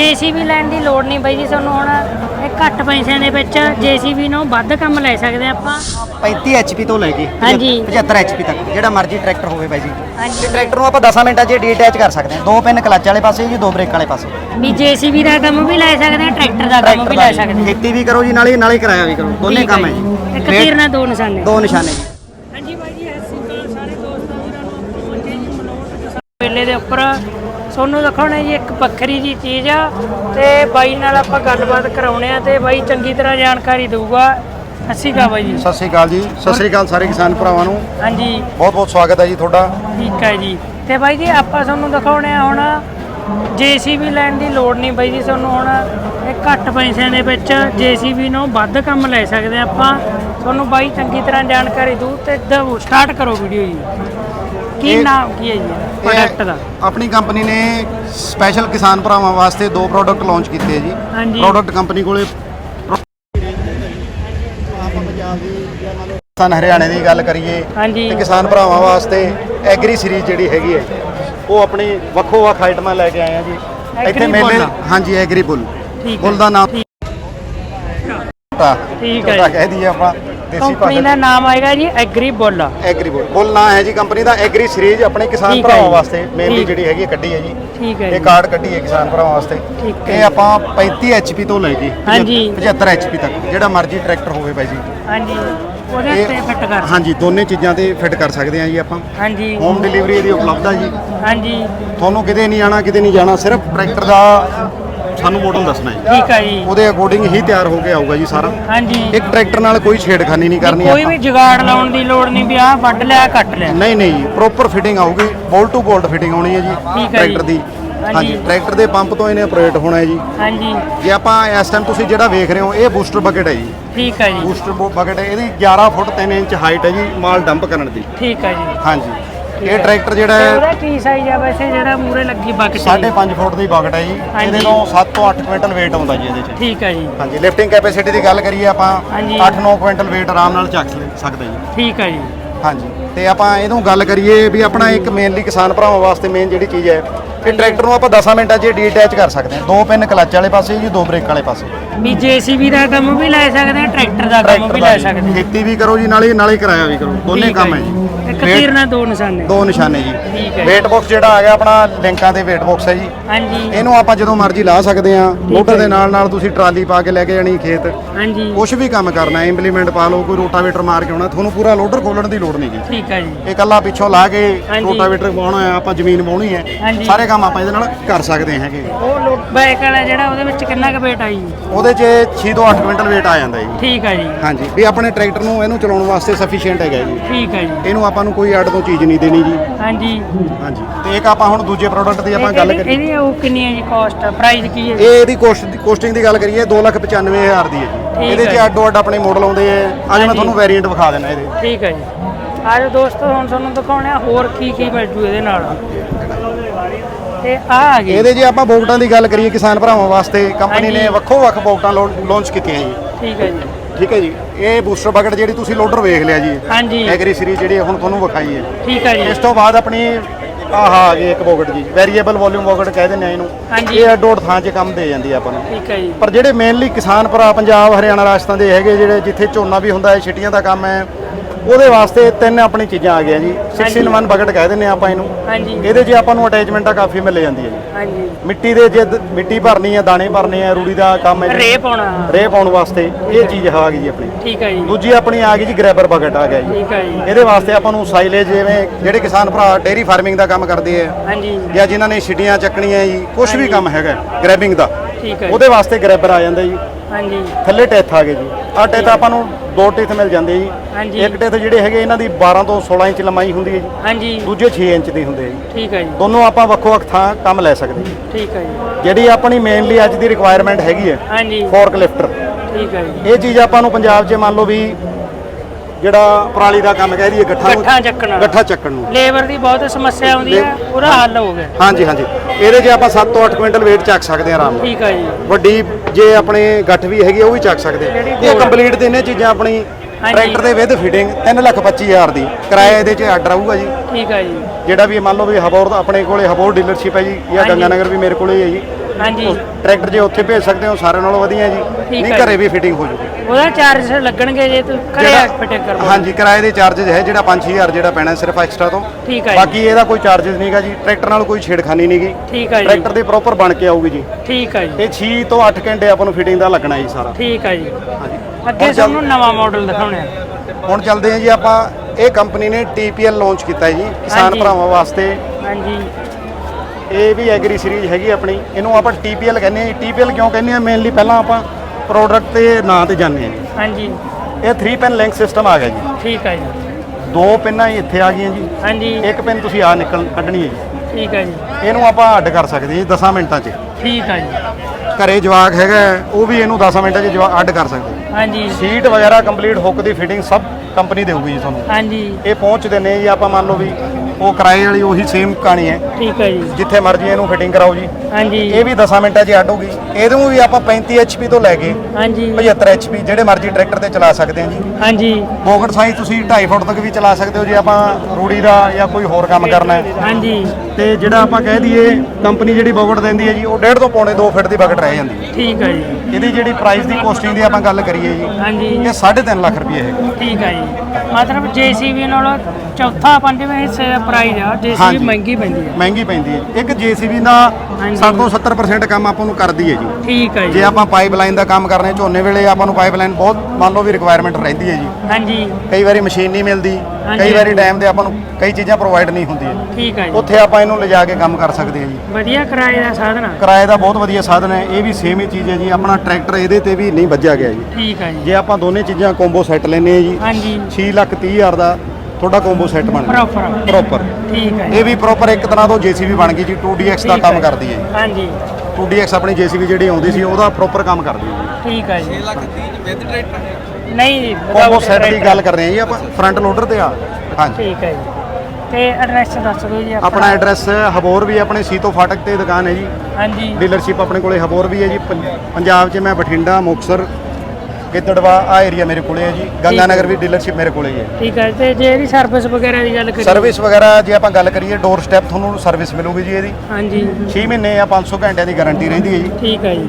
JCB ਲੈਣ ਦੀ ਲੋੜ ਨਹੀਂ ਬਾਈ ਜੀ ਤੁਹਾਨੂੰ ਹੁਣ ਇਹ ਘੱਟ ਪੈਸਿਆਂ ਦੇ ਵਿੱਚ ਜੀਸੀਬੀ ਨੂੰ ਵੱਧ ਕੰਮ ਲੈ ਸਕਦੇ ਆਪਾਂ। 35 ਐਚਪੀ ਤੋਂ ਲੈ ਕੇ ਹਾਂਜੀ। 75 ਐਚਪੀ ਤੱਕ ਜਿਹੜਾ ਮਰਜ਼ੀ ਟਰੈਕਟਰ ਹੋਵੇ ਬਾਈ ਜੀ। ਹਾਂਜੀ। ਟਰੈਕਟਰ ਨੂੰ ਆਪਾਂ 10 ਮਿੰਟਾਂ 'ਚ ਡੀਟੈਚ ਕਰ ਸਕਦੇ ਹਾਂ। ਦੋ ਪਿੰਨ ਕਲੱਚ ਵਾਲੇ ਪਾਸੇ ਜੀ ਦੋ ਬ੍ਰੇਕ ਵਾਲੇ ਪਾਸੇ। ਵੀ ਜੀਸੀਬੀ ਦਾ ਕੰਮ ਵੀ ਲੈ ਸਕਦੇ ਆ ਟਰੈਕਟਰ ਦਾ ਕੰਮ ਵੀ ਲੈ ਸਕਦੇ ਖੇਤੀ ਵੀ ਕਰੋ ਜੀ ਨਾਲੇ ਨਾਲੇ ਕਿਰਾਇਆ ਵੀ ਕਰੋ। ਦੋਨੇ ਕੰਮ ਹੈ ਜੀ। ਇੱਕ ਤੀਰ ਨਾਲ ਦੋ ਨਿਸ਼ਾਨੇ। ਦੋ ਨਿਸ਼ਾਨੇ ਜੀ। ਹਾਂਜੀ ਬਾਈ ਜੀ ਤਾਂ ਸਾਰੇ ਦੋਸਤਾਂ ਵੀਰਾਂ ਨੂੰ ਪਹੁੰਚੇ ਜੀ ਮਲੋਟ ਕਿਸਾਨ ਮੇਲੇ ਦੇ ਉੱਪਰ ਤੁਹਾਨੂੰ ਦਿਖਾਉਣਾ ਜੀ ਇੱਕ ਵੱਖਰੀ ਜੀ ਚੀਜ਼ ਆ ਤੇ ਬਾਈ ਨਾਲ ਆਪਾਂ ਗੱਲਬਾਤ ਕਰਾਉਣੇ ਆ ਤੇ ਬਾਈ ਚੰਗੀ ਤਰ੍ਹਾਂ ਜਾਣਕਾਰੀ ਦਊਗਾ। ਅਸੀਂ ਕਾ ਬਾਈ ਜੀ। ਸਤਿ ਸ਼੍ਰੀ ਅਕਾਲ ਜੀ। ਸਤਿ ਸ਼੍ਰੀ ਅਕਾਲ ਸਾਰੇ ਕਿਸਾਨ ਭਰਾਵਾਂ ਨੂੰ। ਹਾਂਜੀ। ਬਹੁਤ ਬਹੁਤ ਸਵਾਗਤ ਹੈ ਜੀ ਤੁਹਾਡਾ। ਠੀਕ ਹੈ ਜੀ। ਤੇ ਬਾਈ ਜੀ ਆਪਾਂ ਤੁਹਾਨੂੰ ਦਿਖਾਉਣੇ ਆ ਹੁਣ ਜੀਸੀਬੀ ਲੈਣ ਦੀ ਲੋੜ ਨਹੀਂ ਬਾਈ ਜੀ ਤੁਹਾਨੂੰ ਹੁਣ। ਇਹ ਘੱਟ ਪੈਸਿਆਂ ਦੇ ਵਿੱਚ ਜੀਸੀਬੀ ਨੂੰ ਵੱਧ ਕੰਮ ਲੈ ਸਕਦੇ ਆ ਆਪਾਂ। ਤੁਹਾਨੂੰ ਬਾਈ ਚੰਗੀ ਤਰ੍ਹਾਂ ਜਾਣਕਾਰੀ ਦੂ ਤੇ ਸਟਾਰਟ ਕਰੋ ਵੀਡੀਓ ਜੀ। ਕੀ ਇਹ- ਨਾਮ ਕੀ ਹੈ ਜੀ? ਪ੍ਰੋਡਕਟ ਦਾ। ਆਪਣੀ ਕੰਪਨੀ ਨੇ ਸਪੈਸ਼ਲ ਕਿਸਾਨ ਭਰਾਵਾਂ ਵਾਸਤੇ ਦੋ ਪ੍ਰੋਡਕਟ ਲਾਂਚ ਕੀਤੇ ਜੀ। ਹਾਂਜੀ। ਪ੍ਰੋਡਕਟ ਕੰਪਨੀ ਕੋਲੇ ਆਪਾਂ ਪੰਜਾਬ ਦੀ ਜਾਂ ਮੰਨ ਲਓ ਕਿਸਾਨ ਹਰਿਆਣੇ ਦੀ ਗੱਲ ਕਰੀਏ ਹਾਂਜੀ। ਤੇ ਕਿਸਾਨ ਭਰਾਵਾਂ ਵਾਸਤੇ ਐਗਰੀ ਸੀਰੀਜ਼ ਜਿਹੜੀ ਹੈਗੀ ਹੈ ਉਹ ਆਪਣੀ ਵੱਖੋ ਵੱਖ ਆਈਟਮਾਂ ਲੈ ਕੇ ਆਏ ਆ ਜੀ। ਇੱਥੇ Agri ਮੇਲੇ Bull। ਹਾਂਜੀ ਐਗਰੀ ਬੁੱਲ ਠੀਕ ਹੈ। ਬੁੱਲ ਦਾ ਨਾਮ ਠੀਕ ਛੋਟਾ ਠੀਕ ਹੈ ਛੋਟਾ ਜੀ। ਕਹਿ ਦਈਏ ਆਪਾਂ। ਦੇਸੀ ਕੰਪਨੀ ਦਾ ਨਾਮ ਆਏਗਾ ਜੀ ਐਗਰੀ ਬੁੱਲ ਐਗਰੀ ਬੁੱਲ ਬੁੱਲ ਨਾਂ ਹੈ ਜੀ ਕੰਪਨੀ ਦਾ। ਐਗਰੀ ਸੀਰੀਜ਼ ਆਪਣੇ ਕਿਸਾਨ ਭਰਾਵਾਂ। ਵਾਸਤੇ। ਮੇਨਲੀ। ਜਿਹੜੀ ਹੈਗੀ ਕੱਢੀ ਹੈ ਜੀ। ਠੀਕ ਹੈ ਇਹ ਕਾਰਡ ਕੱਢੀ ਹੈ ਕਿਸਾਨ ਭਰਾਵਾਂ ਵਾਸਤੇ। ਇਹ। ਆਪਾਂ 35 ਐਚਪੀ ਤੋਂ ਲੈ ਕੇ ਹਾਂਜੀ। 75 ਐਚਪੀ ਤੱਕ ਜਿਹੜਾ ਮਰਜ਼ੀ ਟਰੈਕਟਰ ਹੋਵੇ ਬਾਈ ਜੀ। ਹਾਂਜੀ। ਉਹਦੇ ਤੇ ਫਿੱਟ ਕਰ ਹਾਂਜੀ ਦੋਨੇ ਚੀਜ਼ਾਂ ਤੇ ਫਿੱਟ ਕਰ ਸਕਦੇ ਹਾਂ ਜੀ ਆਪਾਂ। ਹਾਂਜੀ। ਹੋਮ ਡਿਲੀਵਰੀ ਇਹਦੀ ਉਪਲਬਧ ਹੈ ਜੀ। ਹਾਂਜੀ। ਤੁਹਾਨੂੰ ਕਿਤੇ ਨਹੀਂ ਆਣਾ ਕਿਤੇ ਨਹੀਂ ਜਾਣਾ ਸਿਰਫ ਟਰੈਕਟਰ ਦਾ ਸਾਨੂੰ ਮਾਡਲ ਦੱਸਣਾ ਹੈ ਠੀਕ ਹੈ ਜੀ। ਉਹਦੇ ਅਕੋਰਡਿੰਗ ਹੀ ਤਿਆਰ ਹੋ ਕੇ ਆਊਗਾ ਜੀ ਸਾਰਾ। ਹਾਂਜੀ। ਇੱਕ ਟਰੈਕਟਰ ਨਾਲ ਕੋਈ ਛੇੜਖਾਨੀ ਨਹੀਂ ਕਰਨੀ ਕੋਈ ਵੀ ਜੁਗਾੜ ਲਾਉਣ ਦੀ ਲੋੜ ਨਹੀਂ ਵੀ ਆਹ ਵੱਢ ਲਿਆ ਕੱਟ ਲਿਆ। ਨਹੀਂ ਨਹੀਂ ਜੀ ਪ੍ਰੋਪਰ ਫਿਟਿੰਗ ਆਊਗੀ। ਬੋਲਟ ਟੂ ਬੋਲਟ ਫਿਟਿੰਗ ਆਉਣੀ ਹੈ ਜੀ ਹੈ ਜੀ। ਟਰੈਕਟਰ ਦੀ। ਹਾਂਜੀ। ਹਾਂਜੀ ਟਰੈਕਟਰ ਦੇ ਪੰਪ ਤੋਂ ਇਹਨੇ ਆਪਰੇਟ ਹੋਣਾ ਹੈ ਜੀ। ਹਾਂਜੀ। ਜੇ ਆਪਾਂ ਇਸ ਟਾਈਮ ਤੁਸੀਂ ਜਿਹੜਾ ਵੇਖ ਰਹੇ ਹੋ ਇਹ ਬੂਸਟਰ ਬਕਟ ਹੈ ਜੀ। ਠੀਕ ਹੈ ਜੀ। ਬੂਸਟਰ ਬਕਟ ਹੈ। ਇਹਦੀ 11 ਫੁੱਟ 3 ਇੰਚ ਹਾਈਟ ਹੈ ਜੀ ਮਾਲ ਡੰਪ ਕਰਨ ਦੀ। ਠੀਕ ਹੈ ਜੀ। ਹਾਂਜੀ। ਇਹ ਟਰੈਕਟਰ ਜਿਹੜਾ ਹੈ ਉਹਦਾ ਕੀ ਸਾਈਜ਼ ਆ ਵੈਸੇ ਜਿਹੜਾ ਮੂਰੇ ਲੱਗੀ ਬਕਟ 5.5 ਫੁੱਟ ਦੀ ਬਕਟ ਹੈ ਜੀ। ਹਾਂਜੀ। ਇਹਦੇ ਤੋਂ 7 ਤੋਂ 8 ਕੁਇੰਟਲ weight ਆਉਂਦਾ ਜੀ ਇਹਦੇ 'ਚ। ਠੀਕ ਹੈ ਜੀ। ਹਾਂਜੀ ਲਿਫਟਿੰਗ ਕੈਪੈਸਿਟੀ ਦੀ ਗੱਲ ਕਰੀਏ ਆਪਾਂ ਹਾਂਜੀ। 8-9 ਕੁਇੰਟਲ weight ਆਰਾਮ ਨਾਲ ਚੱਕ ਸਕਦੇ ਜੀ। ਠੀਕ ਹੈ ਜੀ। ਹਾਂਜੀ ਤੇ ਆਪਾਂ ਇਹਨੂੰ ਗੱਲ ਕਰੀਏ ਵੀ ਆਪਣਾ ਇੱਕ ਮੇਨਲੀ ਕਿਸਾਨ ਭਰਾਵਾਂ ਵਾਸਤੇ ਮੇਨ ਜਿਹੜੀ ਚੀਜ਼ ਹੈ ਇਹ ਟਰੈਕਟਰ ਨੂੰ ਆਪਾਂ 10 ਮਿੰਟਾਂ 'ਚ ਡੀਅਟੈਚ ਕਰ ਸਕਦੇ ਹਾਂ। ਦੋ ਪਿੰਨ ਕਲੱਚ ਵਾਲੇ ਪਾਸੇ ਜੀ ਦੋ ਬ੍ਰੇਕ ਵਾਲੇ ਪਾਸੇ। ਵੀ ਜੀਸੀਬੀ ਦਾ ਕੰਮ ਵੀ ਲੈ ਸਕਦੇ ਆ ਟਰੈਕਟਰ ਦਾ ਕੰਮ ਵੀ ਲੈ। ਸਕਦੇ ਖੇਤੀ ਵੀ ਕਰੋ ਜੀ ਨਾਲੇ ਨਾਲੇ ਕਿਰਾਇਆ ਵੀ ਕਰੋ। ਦੋਨੇ ਠੀਕ ਕੰਮ ਹੈ ਜੀ। ਜੀ। ਇੱਕ Weight- ਤੀਰ ਨਾਲ ਦੋ ਨਿਸ਼ਾਨੇ। ਦੋ ਨਿਸ਼ਾਨੇ ਜੀ। ਠੀਕ ਹੈ। weight box ਜਿਹੜਾ ਆ ਗਿਆ ਆਪਣਾ ਲਿੰਕਾਂ ਤੇ weight box ਹੈ ਜੀ। ਹਾਂਜੀ। ਇਹਨੂੰ ਆਪਾਂ ਜਦੋਂ ਮਰਜ਼ੀ ਲਾ ਸਕਦੇ ਆ ਲੋਡਰ ਦੇ ਨਾਲ ਨਾਲ ਤੁਸੀਂ ਟਰਾਲੀ ਪਾ ਕੇ ਲੈ ਕੇ ਜਾਣੀ ਖੇਤ। ਹਾਂਜੀ। ਕੁਝ ਵੀ ਕੰਮ ਕਰਨਾ ਇੰਪਲੀਮੈਂਟ ਪਾ ਲਓ ਕੋਈ ਰੋਟਾਵੇਟਰ ਮਾਰ ਕੇ ਆਉਣਾ ਤੁਹਾਨੂੰ ਪੂਰਾ ਲੋਡਰ ਖੋਲਣ ਦੀ ਲੋੜ ਨਹੀਂ ਜੀ। ਠੀਕ ਹੈ ਜੀ। ਇਹ ਕੱਲਾ ਪਿੱਛੋਂ ਲਾ ਕੇ ਹਾਂਜੀ। ਰੋਟਾਵੇਟਰ ਪਾਉਣਾ ਹੈ ਆਪਾਂ ਜ਼ਮੀਨ ਵਾਉਣੀ ਹੈ। ਹਾਂਜੀ। ਸਾਰੇ ਕੰਮ ਆਪਾਂ ਇਹਦੇ ਨਾਲ ਕਰ ਸਕਦੇ ਹੈਗੇ। ਉਹ ਲੋਡ ਬੈਕ ਵਾਲਾ ਜਿਹੜਾ ਉਹਦੇ ਵਿੱਚ ਕਿੰਨਾ ਕੁ weight ਆਈ ਜੀ? ਉਹਦੇ 'ਚ 6 ਤੋਂ 8 ਕੁਇੰਟਲ weight ਆ ਜਾਂਦਾ ਜੀ। ਠੀਕ ਹੈ ਜੀ। ਹਾਂਜੀ। ਵੀ ਆਪਣੇ ਟਰੈਕਟਰ ਨੂੰ ਇਹਨੂੰ ਚਲਾਉਣ ਵਾਸਤੇ ਸਫੀਸ਼ੀਐਂਟ ਹੈਗਾ ਜੀ। ਠੀਕ ਹੈ ਜੀ। ਇਹਨੂੰ ਆਪਾਂ ਨੂੰ ਕੋਈ ਅੱਡ ਤੋਂ ਚੀਜ਼ ਨਹੀਂ ਦੇਣੀ ਜੀ। ਹਾਂਜੀ। ਹਾਂਜੀ। ਤੇ ਇੱਕ ਆਪਾਂ ਹੁਣ ਦੂਜੇ ਪ੍ਰੋਡਕਟ ਦੀ ਆਪਾਂ ਗੱਲ ਕਰੀਏ। ਇਹਦੀ ਉਹ ਕਿੰਨੀ ਹੈ ਜੀ ਕਾਸਟ ਪ੍ਰਾਈਸ ਕੀ ਹੈ? ਇਹ ਇਹਦੀ ਕੋਸਟ ਕੋਸਟਿੰਗ ਦੀ ਗੱਲ ਕਰੀਏ 295000 ਦੀ ਹੈ ਜੀ। ਇਹਦੇ 'ਚ ਅੱਡੋ ਅੱਡ ਆਪਣੇ ਮਾਡਲ ਆਉਂਦੇ ਆ। ਅੱਜ ਮੈਂ। ਤੁਹਾਨੂੰ ਵੇਰੀਐਂਟ ਵਿਖਾ ਦੇਣਾ ਇਹਦੇ। ਠੀਕ ਹੈ ਜੀ। ਆਜੋ ਦੋਸਤੋ ਹੁਣ ਤੁਹਾਨੂੰ ਦਿਖਾਉਣੇ ਆ ਹੋਰ ਕੀ ਕੀ ਮਿਲ ਜੂ ਇਹਦੇ ਨਾਲ। ਤੇ ਆ ਆ ਗਈ। ਇਹਦੇ ਜੇ ਆਪਾਂ ਬੋਕਟਾਂ ਦੀ ਗੱਲ ਕਰੀਏ ਕਿਸਾਨ ਭਰਾਵਾਂ ਵਾਸਤੇ ਕੰਪਨੀ ਨੇ। ਵੱਖੋ ਵੱਖ ਬੋਕਟਾਂ ਲਾਂਚ ਕੀਤੀਆਂ ਜੀ। ਠੀਕ ਹੈ ਜੀ। ਠੀਕ ਹੈ ਜੀ। ਇਹ ਬੂਸਟਰ ਬਕਟ ਜਿਹੜੀ ਤੁਸੀਂ ਲੋਡਰ ਵੇਖ ਲਿਆ ਜੀ। ਹਾਂਜੀ। ਐਗਰੀ ਸੀਰੀਜ਼ ਜਿਹੜੀ ਹੁਣ ਤੁਹਾਨੂੰ ਵਿਖਾਈ ਹੈ। ਠੀਕ ਹੈ ਜੀ। ਇਸ ਤੋਂ ਬਾਅਦ ਆਪਣੀ ਆਹ ਆ ਗਈ ਇੱਕ ਬੋਕਟ ਜੀ। ਵੈਰੀਏਬਲ ਵੋਲਿਊਮ ਬੋਕਟ ਕਹਿ ਦਿੰਦੇ ਆ ਇਹਨੂੰ। ਇਹ ਅੱਡ ਥਾਂ 'ਚ ਕੰਮ ਦੇ ਜਾਂਦੀ ਆ ਆਪਾਂ ਨੂੰ। ਠੀਕ ਹੈ ਜੀ। ਪਰ ਜਿਹੜੇ ਮੇਨਲੀ ਕਿਸਾਨ ਭਰਾ ਪੰਜਾਬ ਹਰਿਆਣਾ ਰਾਜਸਥਾਨ ਦੇ ਹੈਗੇ ਜਿਹੜੇ ਜਿੱਥੇ ਝੋਨਾ ਵੀ ਹੁੰਦਾ ਹੈ ਛਿਟੀਆਂ ਦਾ ਕੰਮ ਹੈ ਉਹਦੇ ਵਾਸਤੇ ਤਿੰਨ ਆਪਣੀ ਚੀਜ਼ਾਂ ਆ ਗਈਆਂ ਜੀ 6 in 1 ਬਕਟ ਕਹਿ ਆ ਆਪਾਂ ਇਹਨੂੰ। ਹਾਂਜੀ। ਇਹਦੇ 'ਚ ਆਪਾਂ ਨੂੰ ਅਟੈਚਮੈਂਟਾਂ ਕਾਫੀ ਮਿਲ ਜਾਂਦੀ ਹੈ ਜੀ। ਹਾਂਜੀ। ਮਿੱਟੀ ਦੇ ਜੇ ਦ- ਮਿੱਟੀ ਭਰਨੀ ਹੈ ਦਾਣੇ ਭਰਨੇ ਆ ਰੂੜੀ ਦਾ ਕੰਮ ਹੈ ਜੀ। ਰੇ ਪਾਉਣਾ। ਰੇਹ ਪਾਉਣ ਵਾਸਤੇ ਇਹ ਚੀਜ਼ ਆ ਗਈ ਜੀ ਆਪਣੀ। ਠੀਕ ਹੈ ਜੀ। ਦੂਜੀ ਆਪਣੀ ਆ ਗਈ ਜੀ ਗ੍ਰੈਬਰ ਬਕਟ ਆ ਗਿਆ ਜੀ। ਠੀਕ ਹੈ ਜੀ। ਇਹਦੇ ਵਾਸਤੇ ਆਪਾਂ ਨੂੰ ਸਾਈਲੇਜ ਜਿਵੇਂ ਜਿਹੜੇ ਕਿਸਾਨ ਭਰਾ ਡੇਰੀ ਫਾਰਮਿੰਗ ਦਾ ਕੰਮ ਕਰਦੇ ਆ ਹਾਂਜੀ। ਜਾਂ ਜਿਨ੍ਹਾਂ ਨੇ ਛਿਟੀਆਂ ਚੱਕਣੀਆਂ ਜੀ ਕੁਝ ਵੀ ਕੰਮ ਹੈਗਾ ਗ੍ਰੈਬਿੰਗ ਦਾ। ਠੀਕ ਹੈ ਜੀ। ਉਹਦੇ ਵਾਸਤੇ ਗ੍ਰੈਬਰ ਆ ਜਾਂਦਾ ਜੀ। ਹਾਂਜੀ। ਥੱਲੇ ਟੈਥ ਆ ਗਏ ਜੀ। ਆਹ ਟੈਥ ਆਪਾਂ ਨੂੰ ਦੋ ਟੈਥ ਮਿਲ ਜਾਂਦੇ ਜੀ। ਹਾਂਜੀ। ਇੱਕ ਟੈਥ ਜਿਹੜੇ ਹੈਗੇ ਇਹਨਾਂ ਦੀ 12 ਤੋਂ 16 ਇੰਚ ਲੰਬਾਈ ਹੁੰਦੀ ਹੈ ਜੀ। ਹਾਂਜੀ। ਦੂਜੇ 6 ਇੰਚ ਦੀ ਹੁੰਦੇ ਆ ਜੀ। ਠੀਕ ਹੈ ਜੀ। ਦੋਨੋਂ ਆਪਾਂ ਵੱਖੋ ਵੱਖ ਥਾਂ ਕੰਮ ਲੈ ਸਕਦੇ ਜੀ ਠੀਕ ਹੈ ਜੀ। ਜਿਹੜੀ ਆਪਣੀ ਮੇਨਲੀ ਅੱਜ ਦੀ ਰਿਕੁਆਇਰਮੈਂਟ ਹੈਗੀ ਹੈ। ਹਾਂਜੀ। ਫੋਰਕ ਲਿਫਟਰ ਠੀਕ ਹੈ ਜੀ। ਇਹ ਚੀਜ਼ ਆਪਾਂ ਨੂੰ ਪੰਜਾਬ 'ਚ ਮੰਨ ਲਓ ਵੀ ਜਿਹੜਾ ਪਰਾਲੀ ਦਾ ਕੰਮ ਕਹਿ ਦਈਏ ਗੱਠਾ ਗੱਠਾ ਚੱਕਣਾ ਗੱਠਾ ਚੱਕਣ ਨੂੰ। ਲੇਬਰ ਦੀ ਬਹੁਤ ਸਮੱਸਿਆ ਆਉਂਦੀ ਹੈ ਉਹਦਾ ਹੱਲ ਹੋ ਗਿਆ। ਹਾਂਜੀ ਹਾਂਜੀ। ਇਹਦੇ 'ਚ ਆਪਾਂ 7 ਤੋਂ 8 ਕੁਇੰਟਲ weight ਚੱਕ ਸਕਦੇ ਹਾਂ ਆਰਾਮ ਨਾਲ। ਠੀਕ ਹੈ ਜੀ। ਵੱਡੀ ਜੇ ਆਪਣੇ ਗੱਠ ਵੀ ਹੈਗੀ ਆ, ਉਹ ਵੀ ਚੱਕ ਸਕਦੇ। ਆ ਇਹ ਕੰਪਲੀਟ ਤੇ ਨੇ ਚੀਜ਼ਾਂ ਆਪਣੀ ਹਾਂਜੀ। ਟਰੈਕਟਰ ਦੇ ਵਿਦ ਫਿਟਿੰਗ 325000 ਦੀ। ਕਿਰਾਇਆ ਇਹਦੇ 'ਚ ਅੱਡ ਰਹੂਗਾ ਜੀ। ਠੀਕ ਹੈ ਜੀ। ਜਿਹੜਾ ਵੀ ਮੰਨ ਲਓ ਵੀ ਹਬੌਰ ਆਪਣੇ ਕੋਲੇ ਹਬੌਰ ਡੀਲਰਸ਼ਿਪ ਹੈ ਜੀ ਜਾਂ ਹਾਂਜੀ। ਗੰਗਾਨਗਰ ਵੀ ਮੇਰੇ ਕੋਲੇ ਹੀ ਹੈ ਜੀ। ਹਾਂਜੀ। ਟਰੈਕਟਰ ਜੇ ਉੱਥੇ ਭੇਜ ਸਕਦੇ ਹੋ ਸਾਰਿਆਂ ਨਾਲੋਂ ਵਧੀਆ ਜੀ। ਠੀਕ ਨਹੀਂ ਹੈ ਘਰੇ ਵੀ ਫਿਟਿੰਗ ਹੋ ਜੂਗੀ। ਉਹਦਾ ਚਾਰਜ ਲੱਗਣਗੇ ਜੇ ਤੁਸੀਂ ਘਰੇ ਜਿਹੜਾ- ਐਡਮਿਟ ਹਾਂਜੀ ਕਿਰਾਏ ਦੇ ਚਾਰजेस ਹੈ ਜਿਹੜਾ 5-6000 ਜਿਹੜਾ ਪੈਣਾ ਸਿਰਫ ਐਕਸਟਰਾ ਤੋਂ। ਠੀਕ ਹੈ ਬਾਕੀ ਇਹਦਾ ਕੋਈ ਚਾਰजेस ਨਹੀਂਗਾ ਜੀ। ਟਰੈਕਟਰ ਨਾਲ ਕੋਈ ਛੇੜਖਾਨੀ ਨਹੀਂਗੀ ਠੀਕ ਹੈ ਟਰੈਕਟਰ ਦੀ ਪ੍ਰੋਪਰ ਬਣ ਕੇ ਆਊਗੀ ਜੀ। ਠੀਕ ਹੈ ਜੀ। ਇਹ 6 ਤੋਂ 8 ਘੰਟੇ ਆਪਾਂ ਨੂੰ ਫਿਟਿੰਗ ਦਾ ਲੱਗਣਾ ਜੀ ਸਾਰਾ। ਠੀਕ ਹੈ ਜੀ। ਹਾਂਜੀ। ਅੱਗੇ ਹੁਣ ਨਵਾਂ ਮਾਡਲ ਦਿਖਾਉਣਾ ਹੈ ਹੁਣ ਚੱਲਦੇ ਆ ਜੀ ਆਪਾਂ। ਇਹ ਕੰਪਨੀ ਨੇ TPL ਲਾਂਚ ਕੀਤਾ ਜੀ ਕਿਸਾਨ ਭਰਾਵਾਂ ਵਾਸਤੇ। ਹਾਂਜੀ। ਇਹ ਵੀ ਐਗਰੀ ਸੀਰੀਜ਼ ਹੈਗੀ ਆਪਣੀ। ਇਹਨੂੰ ਆਪਾਂ TPL ਕਹਿੰਦੇ ਆ TPL ਕਿਉਂ ਕਹਿੰਦੇ ਆ? ਮੇਨਲੀ ਪਹਿਲਾਂ ਆਪਾਂ ਪ੍ਰੋਡਕਟ ਦੇ ਨਾਂ ਤੇ ਜਾਂਦੇ ਹਾਂ ਜੀ। ਹਾਂਜੀ। ਇਹ 3 ਪੈਨ ਲਿੰਕ ਸਿਸਟਮ ਆ ਗਿਆ ਜੀ। ਠੀਕ ਹੈ ਜੀ। ਦੋ ਪਿੰਨਾਂ ਹੀ ਇੱਥੇ ਆ ਗਈਆਂ ਜੀ। ਹਾਂਜੀ। ਇੱਕ ਪਿੰਨ ਤੁਸੀਂ ਆ ਨਿਕਲ ਕੱਢਣੀ ਹੈ ਜੀ। ਠੀਕ ਹੈ ਜੀ। ਇਹਨੂੰ ਆਪਾਂ ਅੱਡ ਕਰ ਸਕਦੇ ਹਾਂ ਜੀ 10 ਮਿੰਟਾਂ 'ਚ। ਠੀਕ ਹੈ ਜੀ। ਘਰੇ ਜਵਾਕ ਹੈਗਾ ਹੈ, ਉਹ ਵੀ ਇਹਨੂੰ 10 ਮਿੰਟਾਂ 'ਚ ਜਵਾ- ਅੱਡ ਕਰ ਸਕਦੇ ਹਾਂਜੀ। ਸੀਟ ਵਗੈਰਾ ਕੰਪਲੀਟ ਹੁੱਕ ਦੀ ਫਿਟਿੰਗ ਸਭ ਕੰਪਨੀ ਦੇਊਗੀ ਜੀ ਤੁਹਾਨੂੰ। ਹਾਂਜੀ। ਇਹ ਪਹੁੰਚਦੇ ਨੇ ਜੀ ਆਪਾਂ ਮੰਨ ਲਓ ਵੀ ਉਹ ਕਿਰਾਏ ਵਾਲੀ ਉਹੀ ਸੇਮ ਕਹਾਣੀ ਹੈ। ਠੀਕ ਹੈ ਜੀ। ਜਿੱਥੇ ਮਰਜ਼ੀ ਇਹਨੂੰ ਫਿਟਿੰਗ ਕਰਾਓ ਜੀ। ਹਾਂਜੀ। ਇਹ ਵੀ 10 ਮਿੰਟਾਂ 'ਚ ਅੱਡ ਹੋਊਗੀ ਇਹਨੂੰ ਵੀ ਆਪਾਂ 35 HP ਤੋਂ ਲੈ ਕੇ ਹਾਂਜੀ। 75 HP ਜਿਹੜੇ ਮਰਜ਼ੀ ਟਰੈਕਟਰ ਤੇ ਚਲਾ ਸਕਦੇ ਹਾਂ ਜੀ। ਹਾਂਜੀ। ਬੋਗਟ ਸਾਈਜ਼ ਤੁਸੀਂ 2.5 ਫੁੱਟ ਤੱਕ ਵੀ ਚਲਾ ਸਕਦੇ ਹੋ ਜੇ ਆਪਾਂ ਰੂੜੀ ਦਾ ਜਾਂ ਕੋਈ ਹੋਰ ਕੰਮ ਕਰਨਾ ਹੈ। ਹਾਂਜੀ। ਤੇ ਜਿਹੜਾ ਆਪਾਂ ਕਹਿ ਦਈਏ ਕੰਪਨੀ ਜਿਹੜੀ ਬੋਗਟ ਦਿੰਦੀ ਹੈ ਜੀ ਉਹ 1.5 ਤੋਂ ਪੌਣੇ 2 ਫੁੱਟ ਦੀ ਬਕਟ ਰਹਿ ਜਾਂਦੀ ਹੈ। ਠੀਕ ਹੈ ਜੀ। ਇਹਦੀ ਜਿਹੜੀ ਪ੍ਰਾਈਸ ਦੀ ਕੋਸਟਿੰਗ ਦੀ ਆਪਾਂ ਗੱਲ ਕਰੀਏ ਜੀ ਹਾਂਜੀ। ਇਹ 3.5 ਲੱਖ ਰੁਪਏ ਹੈ ਠੀਕ ਹੈ ਜੀ। ਮਤਲਬ ਜੀਸੀਬੀ ਨਾਲੋਂ ਚੌਥਾ ਪੰਜਵੇਂ ਹਿੱਸੇ ਦਾ ਪ੍ਰਾਈਸ ਆ ਜੀਸੀਬੀ। ਮਹਿੰਗੀ ਪੈਂਦੀ ਹੈ ਮਹਿੰਗੀ ਪੈਂਦੀ ਹੈ। ਇੱਕ ਜੀਸੀਬੀ ਦਾ ਹਾਂਜੀ। 60 ਤੋਂ 70% ਕੰਮ ਆਪਾਂ ਨੂੰ ਕਰਦੀ ਹੈ ਜੀ। ਠੀਕ ਹੈ ਜੇ। ਜੀ ਆਪਾਂ ਪਾਈਪਲਾਈਨ ਦਾ ਕੰਮ ਕਰਨੇ ਝੋਨੇ ਵੇਲੇ ਆਪਾਂ ਨੂੰ ਪਾਈਪਲਾਈਨ ਬਹੁਤ ਮੰਨ ਲਓ ਵੀ ਰਿਕੁਆਇਰਮੈਂਟ ਰਹਿੰਦੀ ਹੈ ਜੀ। ਹਾਂਜੀ। ਕਈ ਵਾਰੀ ਮਸ਼ੀਨ ਨਹੀਂ ਮਿਲਦੀ। ਕਈ ਵਾਰੀ ਟਾਈਮ ਤੇ ਆਪਾਂ ਨੂੰ ਕਈ ਚੀਜ਼ਾਂ ਪ੍ਰੋਵਾਈਡ ਨਹੀਂ ਹੁੰਦੀਆਂ। ਠੀਕ ਹੈ ਜੀ। ਉੱਥੇ ਆਪਾਂ ਇਹਨੂੰ ਲਿਜਾ ਕੇ ਕੰਮ ਕਰ ਸਕਦੇ ਹਾਂ ਜੀ। ਵਧੀਆ ਕਿਰਾਏ ਦਾ ਸਾਧਨ ਆ। ਕਿਰਾਏ ਦਾ ਬਹੁਤ ਵਧੀਆ ਸਾਧਨ ਹੈ। ਇਹ ਵੀ ਸੇਮ ਹੀ ਚੀਜ਼ ਹੈ ਜੀ। ਆਪਣਾ ਟਰੈਕਟਰ ਇਹਦੇ ਤੇ ਵੀ ਨਹੀਂ ਵੱਜਿਆ ਗਿਆ ਜੀ। ਠੀਕ ਹੈ ਜੀ। ਜੇ ਆਪਾਂ ਦੋਨੇ ਚੀਜ਼ਾਂ ਕੰਬੋ ਸੈੱਟ ਲੈਨੇ ਆ ਜੀ ਹਾਂਜੀ। 6 ਲੱਖ 30 ਹਜ਼ਾਰ ਦਾ ਤੁਹਾਡਾ ਕੰਬੋ ਸੈੱਟ ਬਣ ਗਿਆ ਪ੍ਰੋਪਰ ਪ੍ਰੋਪਰ ਠੀਕ ਹੈ ਇਹ ਵੀ ਪ੍ਰੋਪਰ ਇੱਕ ਤਰ੍ਹਾਂ ਤੋਂ ਜੀਸੀਬੀ ਬਣ ਗਈ ਜੀ। 2DX ਦਾ ਕੰਮ ਹੈ। ਕਰਦੀ ਹੈ ਜੀ। ਹਾਂਜੀ। 2DX ਆਪਣੀ ਜੀਸੀਬੀ ਜਿਹੜੀ ਆਉਂਦੀ ਸੀ ਉਹਦਾ ਪ੍ਰੋਪਰ ਕੰਮ ਕਰਦੀ ਹੈ ਠੀਕ ਹੈ ਜੀ। 6 ਲੱਖ 30 ਵਿਦ ਟਰੈਕਟਰ ਨਹੀਂ ਜੀ without ਸੈੱਟ ਦੀ। ਗੱਲ ਕਰ ਰਹੇ ਹਾਂ ਜੀ ਆਪਾਂ ਫਰੰਟ ਲੋਡਰ ਤੇ ਆ। ਹਾਂਜੀ। ਠੀਕ ਹੈ ਜੀ। ਤੇ ਐਡਰੈਸ ਦੱਸ ਦਿਓ ਜੀ ਆਪਣਾ ਐਡਰੈਸ ਹਬੋਰ ਵੀ ਆਪਣੇ ਸੀਤੋ ਫਾਟਕ ਤੇ ਦੁਕਾਨ ਹੈ ਜੀ। ਹਾਂਜੀ। ਡੀਲਰਸ਼ਿਪ ਆਪਣੇ ਕੋਲੇ ਹਬੋਰ ਵੀ ਹੈ ਜੀ। ਪੰਜਾਬ 'ਚ ਮੈਂ ਬਠਿੰਡਾ ਮੁਕਤਸਰ ਗਿੱਦੜਵਾ ਆ ਏਰੀਆ ਮੇਰੇ ਕੋਲੇ ਹੈ ਜੀ। ਗੰਗਾ ਨਗਰ ਵੀ ਡੀਲਰਸ਼ਿਪ ਮੇਰੇ ਕੋਲੇ ਹੀ ਹੈ। ਠੀਕ ਹੈ ਤੇ ਜੇ ਇਹਦੀ ਸਰਵਿਸ ਵਗੈਰਾ ਦੀ ਗੱਲ ਕਰੀਏ। ਸਰਵਿਸ ਵਗੈਰਾ ਜੇ ਆਪਾਂ ਗੱਲ ਕਰੀਏ ਡੋਰ ਸਟੈਪ ਤੁਹਾਨੂੰ ਸਰਵਿਸ ਮਿਲੂਗੀ ਜੀ ਇਹਦੀ। ਹਾਂਜੀ। 6 ਮਹੀਨੇ ਜਾਂ 500 ਘੰਟਿਆਂ ਦੀ ਗਾਰੰਟੀ ਰਹਿੰਦੀ ਹੈ ਜੀ। ਠੀਕ ਹੈ ਜੀ।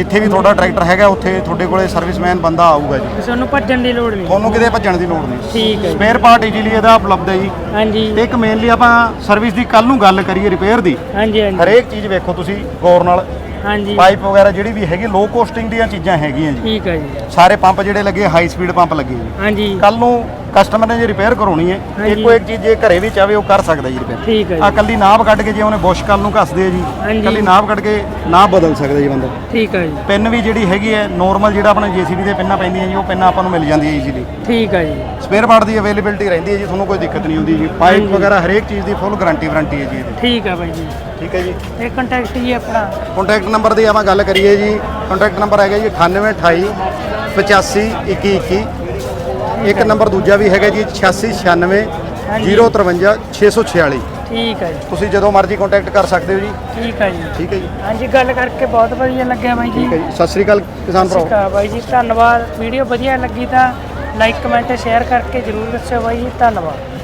ਜਿੱਥੇ ਵੀ ਤੁਹਾਡਾ ਟਰੈਕਟਰ ਹੈਗਾ ਉੱਥੇ ਤੁਹਾਡੇ ਕੋਲੇ ਸਰਵਿਸਮੈਨ ਬੰਦਾ ਆਊਗਾ ਜੀ। ਤੁਹਾਨੂੰ ਭੱਜਣ ਦੀ ਲੋੜ ਨਹੀਂ। ਤੁਹਾਨੂੰ ਕਿਤੇ ਭੱਜਣ ਦੀ ਲੋੜ ਨਹੀਂ। ਠੀਕ ਹੈ ਸਪੇਅਰ ਪਾਰਟ ਇਜ਼ੀਲੀ ਇਹਦਾ ਉਪਲਬਧ ਹੈ ਜੀ। ਹਾਂਜੀ। ਤੇ ਇੱਕ ਮੇਨਲੀ ਆਪਾਂ ਸਰਵਿਸ ਦੀ ਕੱਲ ਨੂੰ ਗੱਲ ਕਰੀਏ ਰਿਪੇਅਰ ਦੀ। ਹਾਂਜੀ ਹਾਂਜੀ। ਹਰੇਕ ਚੀਜ਼ ਵੇਖੋ ਤੁਸੀਂ ਗੌਰ ਨਾਲ। ਹਾਂਜੀ। ਪਾਈਪ ਵਗੈਰਾ ਜਿਹੜੀ ਵੀ ਹੈਗੀ ਲੋ ਕੋਸਟਿੰਗ ਦੀਆਂ ਚੀਜ਼ਾਂ ਹੈਗੀਆਂ ਜੀ। ਠੀਕ ਹੈ ਜੀ। ਸਾਰੇ ਪੰਪ ਜਿਹੜੇ ਲੱਗੇ ਹਾਈ ਸਪੀਡ ਪੰਪ ਲੱਗੇ ਜੀ। ਹਾਂਜੀ। ਕੱਲ ਨੂੰ ਕਸਟਮਰ ਨੇ ਜੇ ਰਿਪੇਅਰ ਕਰਾਉਣੀ ਹੈ। ਹਾਂਜੀ। ਇੱਕੋ ਇੱਕ ਚੀਜ਼ ਜੇ ਘਰੇ ਵੀ ਚਾਵੇ ਉਹ ਕਰ ਸਕਦਾ ਜੀ ਰਿਪੇਅਰ ਠੀਕ ਹੈ ਆ ਜੀ ਕੱਲੀ ਨਾਭ ਕੱਢ ਕੇ ਜੇ ਉਹਨੇ ਬੁਸ਼ ਕੱਲ ਨੂੰ ਘਸਦੇ ਆ ਜੀ ਹਾਂਜੀ। ਕੱਲੀ ਨਾਭ ਕੱਢ ਕੇ ਨਾਭ ਬਦਲ ਸਕਦਾ ਜੀ ਬੰਦਾ। ਠੀਕ ਹੈ ਜੀ। ਪਿੰਨ ਵੀ ਜਿਹੜੀ ਹੈਗੀ ਹੈ ਨੋਰਮਲ ਜਿਹੜਾ ਆਪਣਾ ਜੀਸੀਬੀ ਦੇ ਪਿੰਨਾਂ ਪੈਂਦੀਆਂ ਜੀ ਉਹ ਪਿੰਨਾਂ ਆਪਾਂ ਨੂੰ ਮਿਲ ਜਾਂਦੀ ਹੈ ਈਜ਼ੀਲੀ ਠੀਕ ਹੈ ਜੀ। ਸਪੇਅਰ ਪਾਰਟ ਦੀ ਅਵੇਲੇਬਿਲਟੀ ਰਹਿੰਦੀ ਹੈ ਜੀ ਤੁਹਾਨੂੰ ਕੋਈ ਦਿੱਕਤ ਨਹੀਂ ਹੁੰਦੀ ਜੀ। ਪਾਈਪ ਵਗੈਰਾ ਹਰੇਕ ਚੀਜ਼ ਦੀ ਫੁੱਲ ਗਾਰੰਟੀ ਵਾਰੰਟੀ ਹੈ ਜੀ ਇਹਦੀ। ਠੀਕ ਹੈ ਬਾਈ ਜੀ। ਠੀਕ ਹੈ ਜੀ। ਤੇ ਕੰਟੈਕਟ ਜੀ ਆਪਣਾ। ਕੰਟੈਕਟ ਨੰਬਰ ਦੀ ਆਪਾਂ ਗੱਲ ਕਰੀਏ ਜੀ। ਕੰਟੈਕਟ ਨੰਬਰ ਹੈਗਾ ਜੀ 9828 85 21 ਇੱਕ ਨੰਬਰ ਦੂਜਾ ਵੀ ਹੈਗਾ ਜੀ 8696 ਹਾਂਜੀ। 053 646 ਠੀਕ ਹੈ ਜੀ। ਤੁਸੀਂ ਜਦੋਂ ਮਰਜ਼ੀ ਕੰਟੈਕਟ ਕਰ ਸਕਦੇ ਹੋ ਜੀ। ਠੀਕ ਹੈ ਜੀ। ਠੀਕ ਹੈ ਜੀ। ਹਾਂਜੀ ਗੱਲ ਕਰਕੇ ਬਹੁਤ ਵਧੀਆ ਲੱਗਿਆ ਬਾਈ ਜੀ। ਠੀਕ ਹੈ ਜੀ। ਸਤਿ ਸ੍ਰੀ ਅਕਾਲ ਕਿਸਾਨ ਭਰਾਓ। ਸਿਕਾ ਬਾਈ ਜੀ। ਧੰਨਵਾਦ। ਵੀਡੀਓ ਵਧੀਆ ਲੱਗੀ ਤਾਂ ਲਾਈਕ ਕਮੈਂਟ ਸ਼ੇਅਰ ਕਰਕੇ ਜਰੂਰ ਦੱਸਿਓ ਬਾਈ ਜੀ। ਧੰਨਵਾਦ।